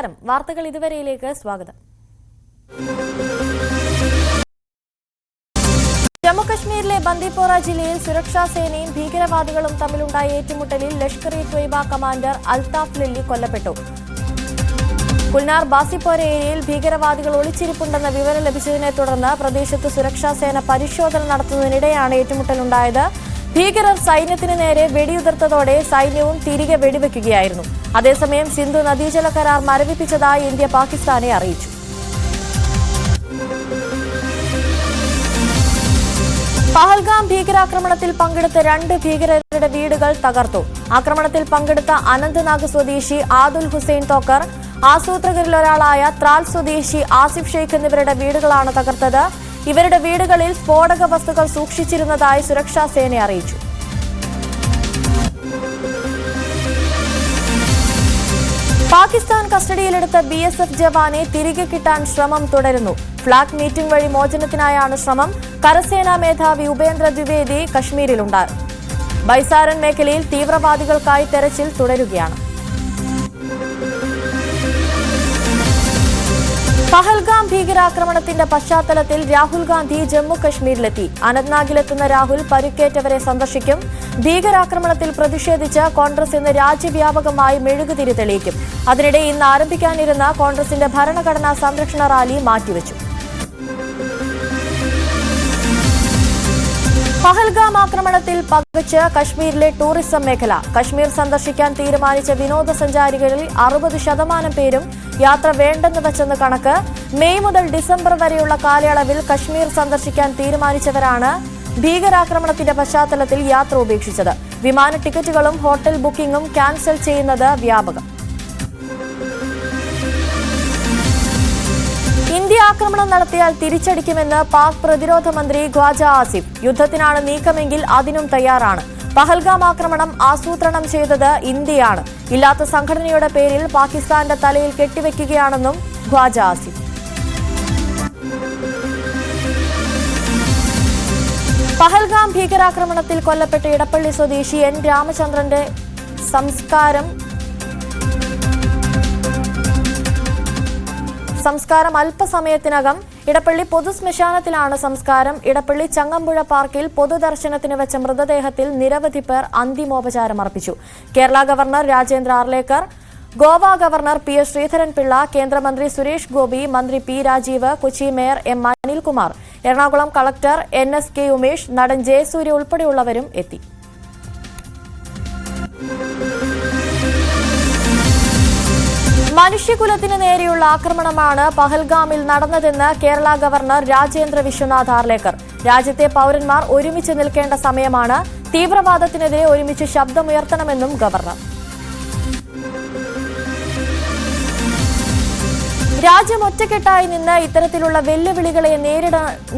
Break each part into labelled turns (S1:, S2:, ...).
S1: നമസ്കാരം. വാർത്തകൾ ഇതുവരെയിലേക്ക് സ്വാഗതം. ജമ്മുകശ്മീരിലെ ബന്ദിപ്പോറ ജില്ലയിൽ സുരക്ഷാ സേനയും ഭീകരവാദികളും തമ്മിലുണ്ടായ ഏറ്റുമുട്ടലിൽ ലഷ്കർ ഇ ത്വയ്ബ കമാൻഡർ അൽതാഫ് ലില്ലി കൊല്ലപ്പെട്ടു. കുൽനാർ ബാസിപ്പോര ഏരിയയിൽ ഭീകരവാദികൾ ഒളിച്ചിരിപ്പുണ്ടെന്ന വിവരം ലഭിച്ചതിനെ തുടർന്ന് പ്രദേശത്ത് സുരക്ഷാ സേന പരിശോധന നടത്തുന്നതിനിടെയാണ് ഏറ്റുമുട്ടലുണ്ടായത്. ഭീകരർ സൈന്യത്തിന് നേരെ വെടിയുതിർത്തതോടെ സൈന്യവും തിരികെ വെടിവെക്കുകയായിരുന്നു. അതേസമയം സിന്ധു നദീജല കരാർ മരവിപ്പിച്ചതായി ഇന്ത്യ പാകിസ്ഥാനെ അറിയിച്ചു. പഹൽഗാം ഭീകരാക്രമണത്തിൽ പങ്കെടുത്ത രണ്ട് ഭീകരരുടെ വീടുകൾ തകർത്തു. ആക്രമണത്തിൽ പങ്കെടുത്ത അനന്ത്നാഗ് സ്വദേശി ആദുൽ ഹുസൈൻ തോക്കർ ആസൂത്രകരിലൊരാളായ ത്രാൽ സ്വദേശി ആസിഫ് ഷെയ്ഖ് എന്നിവരുടെ വീടുകളാണ് തകർത്തത്. ഇവരുടെ വീടുകളിൽ സ്ഫോടക വസ്തുക്കൾ സൂക്ഷിച്ചിരുന്നതായി സുരക്ഷാ സേന അറിയിച്ചു. പാകിസ്ഥാൻ കസ്റ്റഡിയിലെടുത്ത ബി എസ് എഫ് ജവാനെ തിരികെ കിട്ടാൻ ശ്രമം തുടരുന്നു. ഫ്ളാഗ് മീറ്റിംഗ് വഴി മോചനത്തിനായാണ് ശ്രമം. കരസേനാ മേധാവി ഉപേന്ദ്ര ദ്വിവേദി കശ്മീരിലുണ്ട് ബൈസാരൻ മേഖലയിൽ തീവ്രവാദികൾക്കായി തെരച്ചിൽ തുടരുകയാണ്. പഹൽഗാം ഭീകരാക്രമണത്തിന്റെ പശ്ചാത്തലത്തിൽ രാഹുൽ ഗാന്ധി ജമ്മു കശ്മീരിലെത്തി അനന്ത്നാഗിലെത്തുന്ന രാഹുൽ പരുക്കേറ്റവരെ സന്ദർശിക്കും. ഭീകരാക്രമണത്തിൽ പ്രതിഷേധിച്ച് കോൺഗ്രസ് ഇന്ന് രാജ്യവ്യാപകമായി മെഴുകുതിരി തെളിയിക്കും. അതിനിടെ ഇന്ന് ആരംഭിക്കാനിരുന്ന കോൺഗ്രസിന്റെ ഭരണഘടനാ സംരക്ഷണ റാലി മാറ്റിവെച്ചു. പഹൽഗാം ആക്രമണത്തിൽ പകച്ച് കശ്മീരിലെ ടൂറിസം മേഖല. കശ്മീർ സന്ദർശിക്കാൻ തീരുമാനിച്ച വിനോദസഞ്ചാരികളിൽ അറുപത് ശതമാനം പേരും യാത്ര വേണ്ടെന്ന് വെച്ചെന്ന് കണക്ക് മെയ് മുതൽ ഡിസംബർ വരെയുള്ള കാലയളവിൽ കശ്മീർ സന്ദർശിക്കാൻ തീരുമാനിച്ചവരാണ് ഭീകരാക്രമണത്തിന്റെ പശ്ചാത്തലത്തിൽ യാത്ര ഉപേക്ഷിച്ചത്. വിമാന ടിക്കറ്റുകളും ഹോട്ടൽ ബുക്കിംഗും ക്യാൻസൽ ചെയ്യുന്നത് വ്യാപകം. ഇന്ത്യ ആക്രമണം നടത്തിയാൽ തിരിച്ചടിക്കുമെന്ന് പാക് പ്രതിരോധ മന്ത്രി ഖ്വാജ ആസിഫ്. യുദ്ധത്തിനാണ് നീക്കമെങ്കിൽ അതിനും തയ്യാറാണ്. പഹൽഗാം ആക്രമണം ആസൂത്രണം ചെയ്തത് ഇന്ത്യയാണ്. ഇല്ലാത്ത സംഘടനയുടെ പേരിൽ പാകിസ്ഥാന്റെ തലയിൽ കെട്ടിവെക്കുകയാണെന്നും ഖ്വാജ ആസിഫ്. പഹൽഗാം ഭീകരാക്രമണത്തിൽ കൊല്ലപ്പെട്ട ഇടപ്പള്ളി സ്വദേശി എൻ രാമചന്ദ്രന്റെ സംസ്കാരം സംസ്കാരം അല്പസമയത്തിനകം ഇടപ്പള്ളി പൊതുശ്മശാനത്തിലാണ് സംസ്കാരം. ഇടപ്പള്ളി ചങ്ങമ്പുഴ പാർക്കിൽ പൊതുദർശനത്തിന് വെച്ച മൃതദേഹത്തിൽ നിരവധി പേർ അന്തിമോപചാരം അർപ്പിച്ചു. Kerala governor Rajendra Arlekar Goa governor P S Sreedharan Pillai കേന്ദ്രമന്ത്രി സുരേഷ് ഗോപി മന്ത്രി P Rajeev Kochi mayor M Anilkumar. Ernakulam collector N S K Umesh നടൻ ജയസൂര്യ ഉൾപ്പെടെയുള്ളവരും എത്തി. മനുഷ്യകുലത്തിന് നേരെയുള്ള ആക്രമണമാണ് പഹൽഗാമിൽ നടന്നതെന്ന് കേരള ഗവർണർ രാജേന്ദ്ര വിശ്വനാഥ് ആർലേക്കർ രാജ്യത്തെ പൗരന്മാർ ഒരുമിച്ച് നിൽക്കേണ്ട സമയമാണ്. തീവ്രവാദത്തിനെതിരെ ഒരുമിച്ച് ശബ്ദമുയർത്തണമെന്നും ഗവർണർ. രാജ്യം ഒറ്റക്കെട്ടായി നിന്ന് ഇത്തരത്തിലുള്ള വെല്ലുവിളികളെ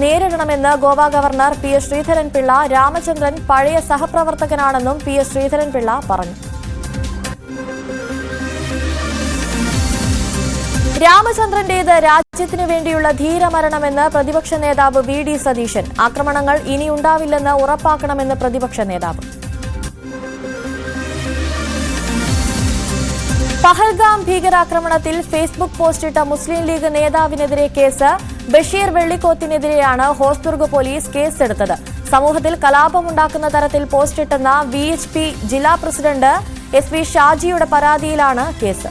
S1: നേരിടണമെന്ന് Goa governor P S Sreedharan Pillai Ramachandran പഴയ സഹപ്രവർത്തകനാണെന്നും പി എസ് ശ്രീധരൻപിള്ള പറഞ്ഞു. രാമചന്ദ്രന്റേത് രാജ്യത്തിനു വേണ്ടിയുള്ള ധീരമരണമെന്ന് പ്രതിപക്ഷ നേതാവ് വി ഡി സതീശൻ. ആക്രമണങ്ങൾ ഇനി ഉണ്ടാവില്ലെന്ന് ഉറപ്പാക്കണമെന്ന് പ്രതിപക്ഷ നേതാവ്. പഹൽഗാം ഭീകരാക്രമണത്തിൽ ഫേസ്ബുക്ക് പോസ്റ്റിട്ട മുസ്ലിം ലീഗ് നേതാവിനെതിരെ കേസ്. ബഷീർ വെള്ളിക്കോത്തിനെതിരെയാണ് ഹോസ്ദുർഗ് പോലീസ് കേസെടുത്തത്. സമൂഹത്തിൽ കലാപമുണ്ടാക്കുന്ന തരത്തിൽ പോസ്റ്റിട്ടെന്ന വി ജില്ലാ പ്രസിഡന്റ് എസ് വി ഷാജിയുടെ പരാതിയിലാണ് കേസ്.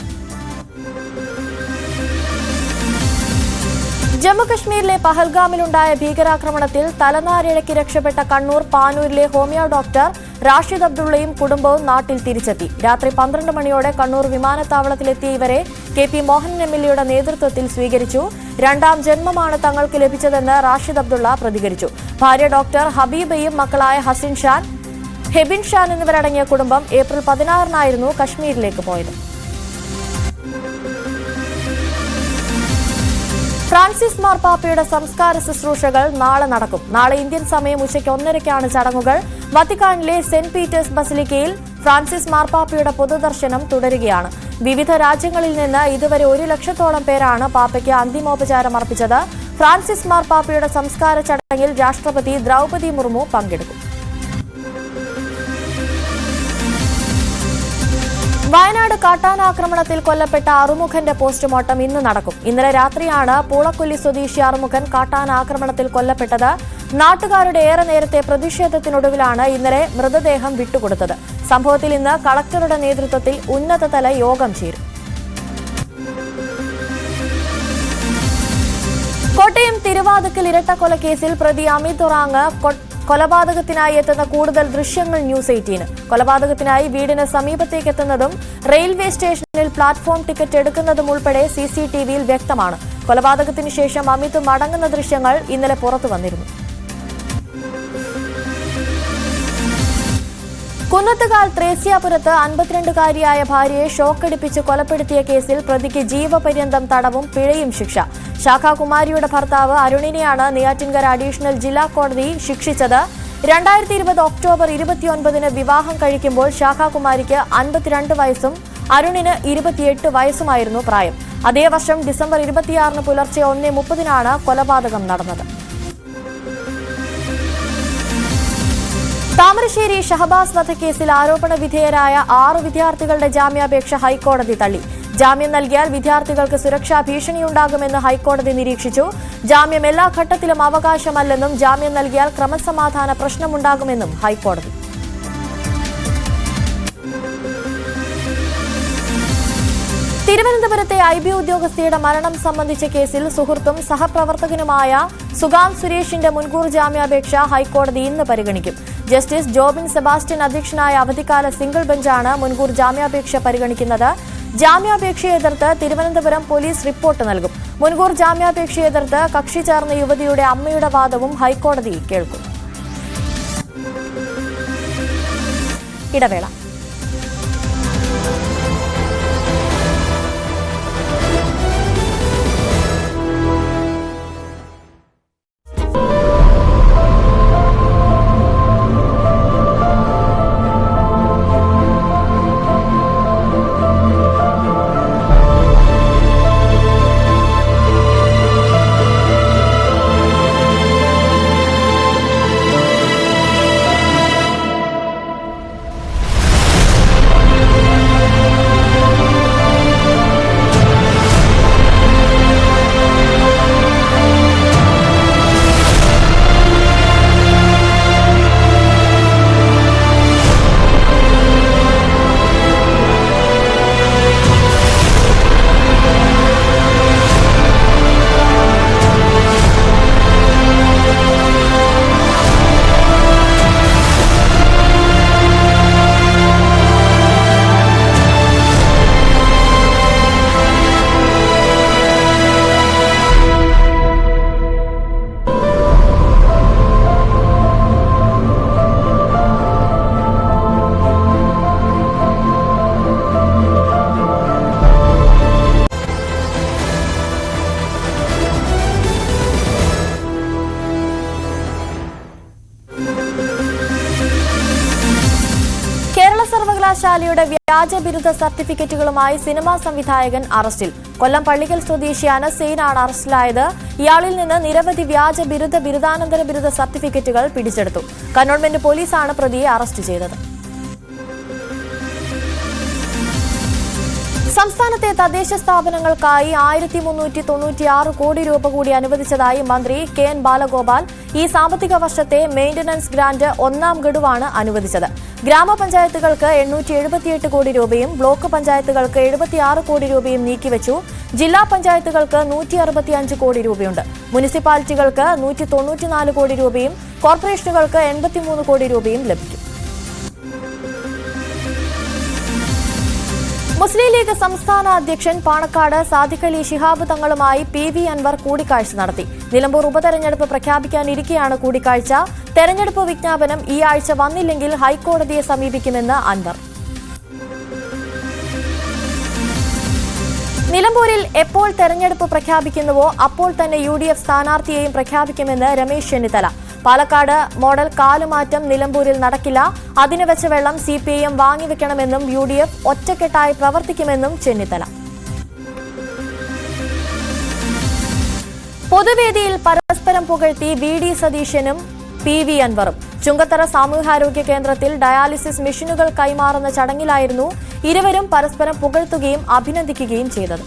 S1: ജമ്മുകശ്മീരിലെ പഹൽഗാമിലുണ്ടായ ഭീകരാക്രമണത്തിൽ തലനാരിഴയ്ക്ക് രക്ഷപ്പെട്ട കണ്ണൂർ പാനൂരിലെ ഹോമിയോ ഡോക്ടർ റാഷിദ് അബ്ദുള്ളയും കുടുംബവും നാട്ടിൽ തിരിച്ചെത്തി. രാത്രി പന്ത്രണ്ട് മണിയോടെ കണ്ണൂർ വിമാനത്താവളത്തിലെത്തിയ ഇവരെ കെ പി മോഹൻ എം നേതൃത്വത്തിൽ സ്വീകരിച്ചു. രണ്ടാം ജന്മമാണ് തങ്ങൾക്ക് ലഭിച്ചതെന്ന് റാഷിദ് അബ്ദുള്ള പ്രതികരിച്ചു. ഭാര്യ ഡോക്ടർ ഹബീബയും മക്കളായ ഹസിൻ ഷാൻ ഹെബിൻ ഷാൻ എന്നിവരടങ്ങിയ കുടുംബം ഏപ്രിൽ പതിനാറിനായിരുന്നു കശ്മീരിലേക്ക് പോയത്. ഫ്രാൻസിസ് മാർപ്പാപ്പയുടെ സംസ്കാര ശുശ്രൂഷകൾ നാളെ നടക്കും. നാളെ ഇന്ത്യൻ സമയം ഉച്ചയ്ക്ക് ഒന്നരയ്ക്കാണ് ചടങ്ങുകൾ. വത്തിക്കാനിലെ സെന്റ് പീറ്റേഴ്സ് ബസിലിക്കയിൽ ഫ്രാൻസിസ് മാർപ്പാപ്പയുടെ പൊതുദർശനം തുടരുകയാണ്. വിവിധ രാജ്യങ്ങളിൽ നിന്ന് ഇതുവരെ ഒരു ലക്ഷത്തോളം പേരാണ് പാപ്പയ്ക്ക് അന്തിമോപചാരം അർപ്പിച്ചത്. ഫ്രാൻസിസ് മാർപ്പാപ്പയുടെ സംസ്കാര ചടങ്ങിൽ രാഷ്ട്രപതി ദ്രൗപതി മുർമു പങ്കെടുക്കും. വയനാട് കാട്ടാനാക്രമണത്തിൽ കൊല്ലപ്പെട്ട അറുമുഖന്റെ പോസ്റ്റ്മോർട്ടം ഇന്ന് നടക്കും. ഇന്നലെ രാത്രിയാണ് പൂളക്കൊല്ലി സ്വദേശി അറുമുഖൻ കാട്ടാനാക്രമണത്തിൽ കൊല്ലപ്പെട്ടത്. നാട്ടുകാരുടെ ഏറെ നേരത്തെ പ്രതിഷേധത്തിനൊടുവിലാണ് ഇന്നലെ മൃതദേഹം വിട്ടുകൊടുത്തത്. സംഭവത്തിൽ ഇന്ന് കളക്ടറുടെ നേതൃത്വത്തിൽ ഉന്നതതല യോഗം ചേരും. കോട്ടയം തിരുവാതുക്കൽ ഇരട്ടക്കൊലക്കേസിൽ പ്രതി അമിത് ഉറാങ് കൊ- കൊലപാതകത്തിനായി എത്തുന്ന കൂടുതൽ ദൃശ്യങ്ങൾ ന്യൂസ് എയ്റ്റീന്. കൊലപാതകത്തിനായി വീടിന് സമീപത്തേക്ക് എത്തുന്നതും റെയിൽവേ സ്റ്റേഷനിൽ പ്ലാറ്റ്ഫോം ടിക്കറ്റ് എടുക്കുന്നതും ഉൾപ്പെടെ സി സി ടി വിയിൽ വ്യക്തമാണ്. കൊലപാതകത്തിന് ശേഷം അമിത് മടങ്ങുന്ന ദൃശ്യങ്ങൾ ഇന്നലെ പുറത്തു വന്നിരുന്നു. കുന്നത്തുകാൽ ത്രേസ്യാപുരത്ത് അൻപത്തിരണ്ടുകാരിയായ ഭാര്യയെ ഷോക്കടിപ്പിച്ച് കൊലപ്പെടുത്തിയ കേസിൽ പ്രതിക്ക് ജീവപര്യന്തം തടവും പിഴയും ശിക്ഷ. ശാഖാകുമാരിയുടെ ഭർത്താവ് അരുണിനെയാണ് നെയ്യാറ്റിൻകര അഡീഷണൽ ജില്ലാ കോടതി ശിക്ഷിച്ചത്. രണ്ടായിരത്തി ഇരുപത് ഒക്ടോബർ ഇരുപത്തിയൊൻപതിന് വിവാഹം കഴിക്കുമ്പോൾ ശാഖാകുമാരിക്ക് അൻപത്തിരണ്ട് വയസ്സും അരുണിന് ഇരുപത്തിയെട്ട് വയസ്സുമായിരുന്നു പ്രായം. അതേ വർഷം ഡിസംബർ ഇരുപത്തിയാറിന് പുലർച്ചെ ഒന്നേ മുപ്പതിനാണ് കൊലപാതകം നടന്നത്. താമരശ്ശേരി ഷഹബാസ് വധക്കേസിൽ ആരോപണ വിധേയരായ ആറ് വിദ്യാർത്ഥികളുടെ ജാമ്യാപേക്ഷ ഹൈക്കോടതി തള്ളി. ജാമ്യം നൽകിയാൽ വിദ്യാർത്ഥികൾക്ക് സുരക്ഷാ ഭീഷണിയുണ്ടാകുമെന്ന് ഹൈക്കോടതി നിരീക്ഷിച്ചു. ജാമ്യം എല്ലാ ഘട്ടത്തിലും അവകാശമല്ലെന്നും ജാമ്യം നൽകിയാൽ ക്രമസമാധാന പ്രശ്നമുണ്ടാകുമെന്നും ഹൈക്കോടതി. തിരുവനന്തപുരത്തെ ഐ ബി ഉദ്യോഗസ്ഥയുടെ മരണം സംബന്ധിച്ച കേസിൽ സുഹൃത്തും സഹപ്രവർത്തകനുമായ സുഗാന്ത് സുരേഷിന്റെ മുൻകൂർ ജാമ്യാപേക്ഷ ഹൈക്കോടതി ഇന്ന് പരിഗണിക്കും. ജസ്റ്റിസ് ജോബിൻ സെബാസ്റ്റ്യൻ അധ്യക്ഷനായ അവധിക്കാല സിംഗിൾ ബെഞ്ചാണ് മുൻകൂർ ജാമ്യാപേക്ഷ പരിഗണിക്കുന്നത്. ജാമ്യാപേക്ഷയെ എതിർത്ത് തിരുവനന്തപുരം പോലീസ് റിപ്പോർട്ട് നൽകും. മുൻകൂർ ജാമ്യാപേക്ഷയെ എതിർത്ത് കക്ഷി ചേർന്ന യുവതിയുടെ അമ്മയുടെ വാദവും ഹൈക്കോടതി കേൾക്കും. ഇടവേള. സർവകലാശാലയുടെ വ്യാജ ബിരുദ സർട്ടിഫിക്കറ്റുകളുമായി സിനിമാ സംവിധായകൻ അറസ്റ്റിൽ. കൊല്ലം പള്ളിക്കൽ സ്വദേശി അനസെയിനാണ് അറസ്റ്റിലായത്. ഇയാളിൽ നിന്ന് നിരവധി വ്യാജ ബിരുദ ബിരുദാനന്തര ബിരുദ സർട്ടിഫിക്കറ്റുകൾ പിടിച്ചെടുത്തു. കന്റോൺമെന്റ് പോലീസാണ് പ്രതിയെ അറസ്റ്റ് ചെയ്തത്. സംസ്ഥാനത്തെ തദ്ദേശ സ്ഥാപനങ്ങൾക്കായി ആയിരത്തി മുന്നൂറ്റി തൊണ്ണൂറ്റിയാറ് കോടി രൂപ കൂടി അനുവദിച്ചതായി മന്ത്രി കെ എൻ ബാലഗോപാൽ ഈ സാമ്പത്തിക വർഷത്തെ മെയിന്റനൻസ് ഗ്രാന്റ് ഒന്നാം ഗഡുവാണ് അനുവദിച്ചത്. ഗ്രാമപഞ്ചായത്തുകൾക്ക് എണ്ണൂറ്റി എഴുപത്തിയെട്ട് കോടി രൂപയും ബ്ലോക്ക് പഞ്ചായത്തുകൾക്ക് എഴുപത്തിയാറ് കോടി രൂപയും നീക്കിവച്ചു. ജില്ലാ പഞ്ചായത്തുകൾക്ക് നൂറ്റി അറുപത്തിയഞ്ച് കോടി രൂപയുണ്ട്. മുനിസിപ്പാലിറ്റികൾക്ക് നൂറ്റി തൊണ്ണൂറ്റിനാല് കോടി രൂപയും കോർപ്പറേഷനുകൾക്ക് എൺപത്തിമൂന്ന് കോടി രൂപയും ലഭിക്കും. മുസ്ലിം ലീഗ് സംസ്ഥാന അധ്യക്ഷൻ പാണക്കാട് സാദിഖലി ശിഹാബ് തങ്ങളുമായി പി വി അൻവർ കൂടിക്കാഴ്ച നടത്തി. നിലമ്പൂർ ഉപതെരഞ്ഞെടുപ്പ് പ്രഖ്യാപിക്കാനിരിക്കെയാണ് കൂടിക്കാഴ്ച. തെരഞ്ഞെടുപ്പ് വിജ്ഞാപനം ഈ ആഴ്ച വന്നില്ലെങ്കിൽ ഹൈക്കോടതിയെ സമീപിക്കുമെന്ന് അൻവർ. നിലമ്പൂരിൽ എപ്പോൾ തെരഞ്ഞെടുപ്പ് പ്രഖ്യാപിക്കുന്നുവോ അപ്പോൾ തന്നെ യു ഡി എഫ് സ്ഥാനാർത്ഥിയെയും പ്രഖ്യാപിക്കുമെന്ന് രമേശ് ചെന്നിത്തല. പാലക്കാട് മോഡൽ കാലുമാറ്റം നിലമ്പൂരിൽ നടക്കില്ല. അതിനു വെച്ച വെള്ളം സി പി ഐ എം വാങ്ങിവെക്കണമെന്നും യു ഡി എഫ് ഒറ്റക്കെട്ടായി പ്രവർത്തിക്കുമെന്നും ചെന്നിത്തല. പൊതുവേദിയിൽ പരസ്പരം പുകഴ്ത്തി വി ഡി സതീശനും പി വി അൻവറും. ചുങ്കത്തറ സാമൂഹ്യാരോഗ്യ കേന്ദ്രത്തിൽ ഡയാലിസിസ് മെഷീനുകൾ കൈമാറുന്ന ചടങ്ങിലായിരുന്നു ഇരുവരും പരസ്പരം പുകഴ്ത്തുകയും അഭിനന്ദിക്കുകയും ചെയ്തത്.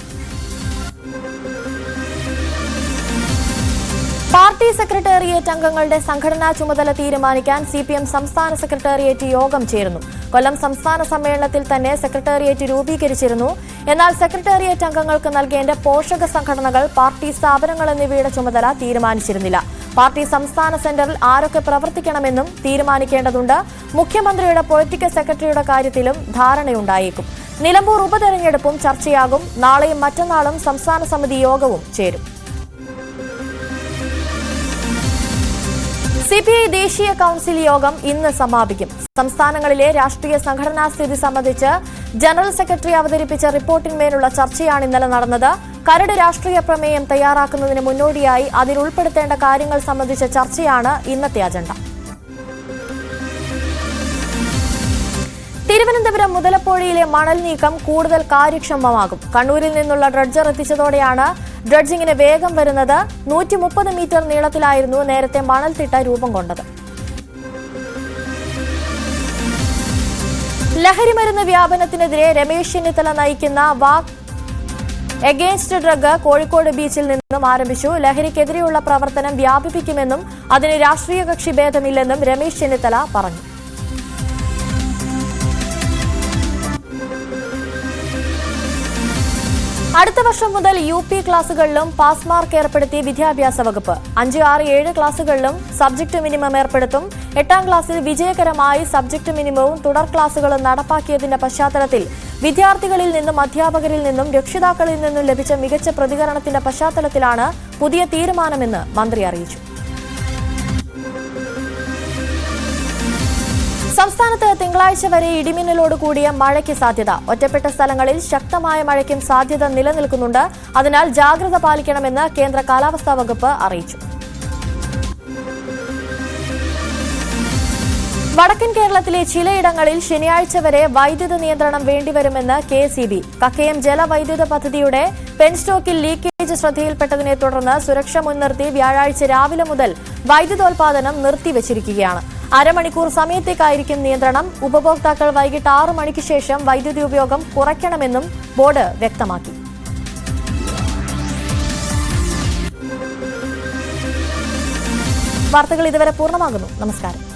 S1: പാർട്ടി സെക്രട്ടേറിയറ്റ് അംഗങ്ങളുടെ സംഘടനാ ചുമതല തീരുമാനിക്കാൻ സി പി എം സംസ്ഥാന സെക്രട്ടേറിയറ്റ് യോഗം ചേരുന്നു. കൊല്ലം സംസ്ഥാന സമ്മേളനത്തിൽ തന്നെ സെക്രട്ടേറിയറ്റ് രൂപീകരിച്ചിരുന്നു. എന്നാൽ സെക്രട്ടേറിയറ്റ് അംഗങ്ങൾക്ക് നൽകേണ്ട പോഷക സംഘടനകൾ പാർട്ടി സ്ഥാപനങ്ങൾ എന്നിവയുടെ ചുമതല തീരുമാനിച്ചിരുന്നില്ല. പാർട്ടി സംസ്ഥാന സെന്ററിൽ ആരൊക്കെ പ്രവർത്തിക്കണമെന്നും തീരുമാനിക്കേണ്ടതുണ്ട്. മുഖ്യമന്ത്രിയുടെ പൊളിറ്റിക്കൽ സെക്രട്ടറിയുടെ കാര്യത്തിലും ധാരണയുണ്ടായേക്കും. നിലമ്പൂർ ഉപതെരഞ്ഞെടുപ്പും ചർച്ചയാകും. നാളെയും മറ്റന്നാളും സംസ്ഥാന സമിതി യോഗവും ചേരും. സിപിഐ ദേശീയ കൌൺസിൽ യോഗം ഇന്ന് സമാപിക്കും. സംസ്ഥാനങ്ങളിലെ രാഷ്ട്രീയ സംഘടനാ സ്ഥിതി സംബന്ധിച്ച് ജനറൽ സെക്രട്ടറി അവതരിപ്പിച്ച റിപ്പോർട്ടിന്മേലുള്ള ചർച്ചയാണ് ഇന്നലെ നടന്നത്. കരട് രാഷ്ട്രീയ പ്രമേയം തയ്യാറാക്കുന്നതിന് മുന്നോടിയായി അതിൽ ഉൾപ്പെടുത്തേണ്ട കാര്യങ്ങൾ സംബന്ധിച്ച ചർച്ചയാണ് ഇന്നത്തെ അജണ്ട. തിരുവനന്തപുരം മുതലപ്പുഴയിലെ മണൽ നീക്കം കൂടുതൽ കാര്യക്ഷമമാകും. കണ്ണൂരിൽ നിന്നുള്ള ഡ്രഡ്ജർ എത്തിച്ചതോടെയാണ് ഡ്രഡ്ജിങ്ങിന് വേഗം വരുന്നത്. നൂറ്റി മീറ്റർ നീളത്തിലായിരുന്നു നേരത്തെ മണൽത്തിട്ട രൂപം കൊണ്ടത്. ലഹരിമരുന്ന് വ്യാപനത്തിനെതിരെ രമേശ് ചെന്നിത്തല നയിക്കുന്ന വാക് എഗെയിൻസ്റ്റ് ഡ്രഗ് കോഴിക്കോട് ബീച്ചിൽ നിന്നും ആരംഭിച്ചു. ലഹരിക്കെതിരെയുള്ള പ്രവർത്തനം വ്യാപിപ്പിക്കുമെന്നും അതിന് രാഷ്ട്രീയ കക്ഷി ഭേദമില്ലെന്നും രമേശ് ചെന്നിത്തല പറഞ്ഞു. അടുത്ത വർഷം മുതൽ യു പി ക്ലാസുകളിലും പാസ് മാർക്ക് ഏർപ്പെടുത്തി വിദ്യാഭ്യാസ വകുപ്പ്. അഞ്ച് ആറ് ഏഴ് ക്ലാസുകളിലും സബ്ജക്ട് മിനിമം ഏർപ്പെടുത്തും. എട്ടാം ക്ലാസ്സിൽ വിജയകരമായി സബ്ജക്ട് മിനിമവും തുടർ ക്ലാസുകളും നടപ്പാക്കിയതിന്റെ പശ്ചാത്തലത്തിൽ വിദ്യാർത്ഥികളിൽ നിന്നും അധ്യാപകരിൽ നിന്നും രക്ഷിതാക്കളിൽ നിന്നും ലഭിച്ച മികച്ച പ്രതികരണത്തിന്റെ പശ്ചാത്തലത്തിലാണ് പുതിയ തീരുമാനമെന്ന് മന്ത്രി അറിയിച്ചു. സംസ്ഥാനത്ത് തിങ്കളാഴ്ച വരെ ഇടിമിന്നലോട് കൂടിയ മഴയ്ക്ക് സാധ്യത. ഒറ്റപ്പെട്ട സ്ഥലങ്ങളിൽ ശക്തമായ മഴയ്ക്കും സാധ്യത നിലനിൽക്കുന്നുണ്ട്. അതിനാൽ ജാഗ്രത പാലിക്കണമെന്ന് കേന്ദ്ര കാലാവസ്ഥാ വകുപ്പ് അറിയിച്ചു. വടക്കൻ കേരളത്തിലെ ചിലയിടങ്ങളിൽ ശനിയാഴ്ച വരെ വൈദ്യുത നിയന്ത്രണം വേണ്ടിവരുമെന്ന് കെ സി ബി. കക്കയം ജലവൈദ്യുത പദ്ധതിയുടെ പെൻസ്റ്റോക്കിൽ ലീക്കേജ് ശ്രദ്ധയിൽപ്പെട്ടതിനെ തുടർന്ന് സുരക്ഷ മുൻനിർത്തി വ്യാഴാഴ്ച രാവിലെ മുതൽ വൈദ്യുതോൽപാദനം നിർത്തിവച്ചിരിക്കുകയാണ്. അരമണിക്കൂർ സമയത്തേക്കായിരിക്കും നിയന്ത്രണം. ഉപഭോക്താക്കൾ വൈകിട്ട് ആറു മണിക്ക് ശേഷം വൈദ്യുതി ഉപയോഗം കുറയ്ക്കണമെന്നും ബോർഡ് വ്യക്തമാക്കി. വാർത്തകൾ ഇതുവരെ പൂർണമാകുന്നു. നമസ്കാരം.